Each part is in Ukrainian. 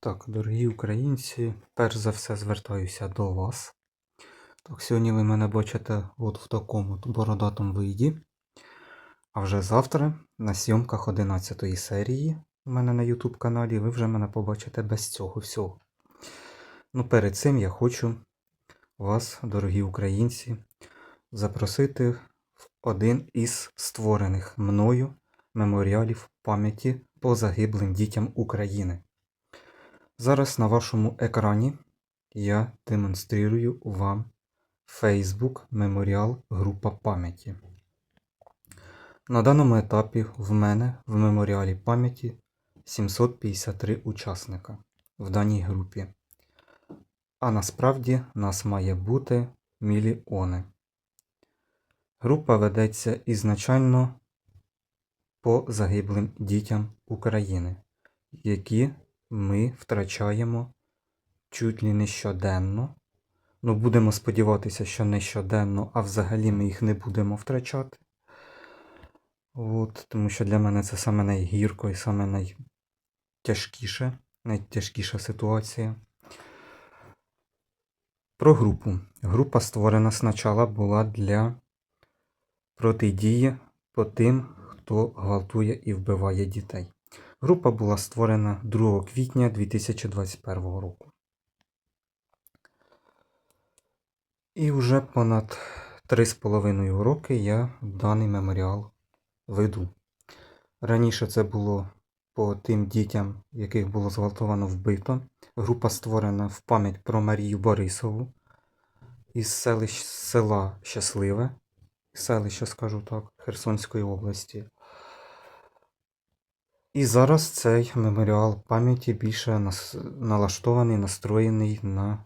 Так, дорогі українці, перш за все звертаюся до вас. Так, сьогодні ви мене бачите от в такому бородатому виді. А вже завтра на зйомках 11 серії у мене на YouTube каналі ви вже мене побачите без цього всього. Ну, перед цим я хочу вас, дорогі українці, запросити в один із створених мною меморіалів пам'яті по загиблим дітям України. Зараз на вашому екрані я демонструю вам Facebook Меморіал Група пам'яті. На даному етапі в мене в меморіалі пам'яті 753 учасника в даній групі. А насправді нас має бути мільйони. Група ведеться ізначально по загиблим дітям України, які ми втрачаємо чуть ли не щоденно. Ну, будемо сподіватися, що не щоденно, а взагалі ми їх не будемо втрачати. От, тому що для мене це саме найгірко і саме найтяжкіше, найтяжкіша ситуація. Про групу. Група створена спочатку була для протидії по тим, хто гвалтує і вбиває дітей. Група була створена 2 квітня 2021 року. І вже понад 3,5 роки я даний меморіал веду. Раніше це було по тим дітям, яких було зґвалтовано вбито. Група створена в пам'ять про Марію Борисову із селищ села Щасливе, селище, скажу так, Херсонської області. І зараз цей меморіал пам'яті більше нас- налаштований, настроєний на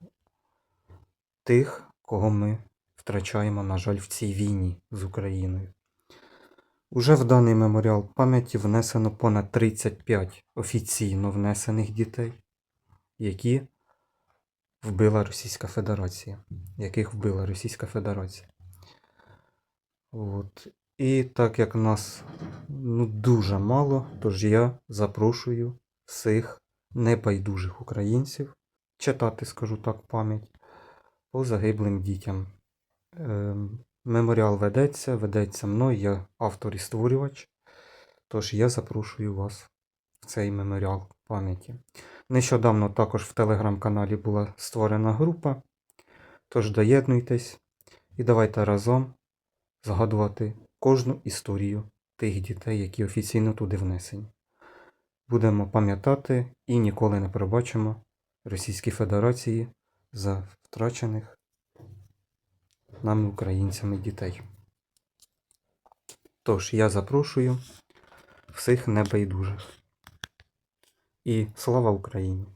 тих, кого ми втрачаємо, на жаль, в цій війні з Україною. Уже в даний меморіал пам'яті внесено понад 35 офіційно внесених дітей, які вбила Російська Федерація, яких вбила Російська Федерація. От. І так як нас ну, дуже мало, тож я запрошую всіх небайдужих українців читати, скажу так, пам'ять по загиблим дітям. Ем, Меморіал ведеться, ведеться мною, я автор і створювач. Тож я запрошую вас в цей меморіал пам'яті. Нещодавно також в телеграм-каналі була створена група. Тож доєднуйтесь і давайте разом згадувати кожну історію тих дітей, які офіційно туди внесені. Будемо пам'ятати і ніколи не пробачимо Російській Федерації за втрачених нами українцями дітей. Тож я запрошую всіх небайдужих. І слава Україні!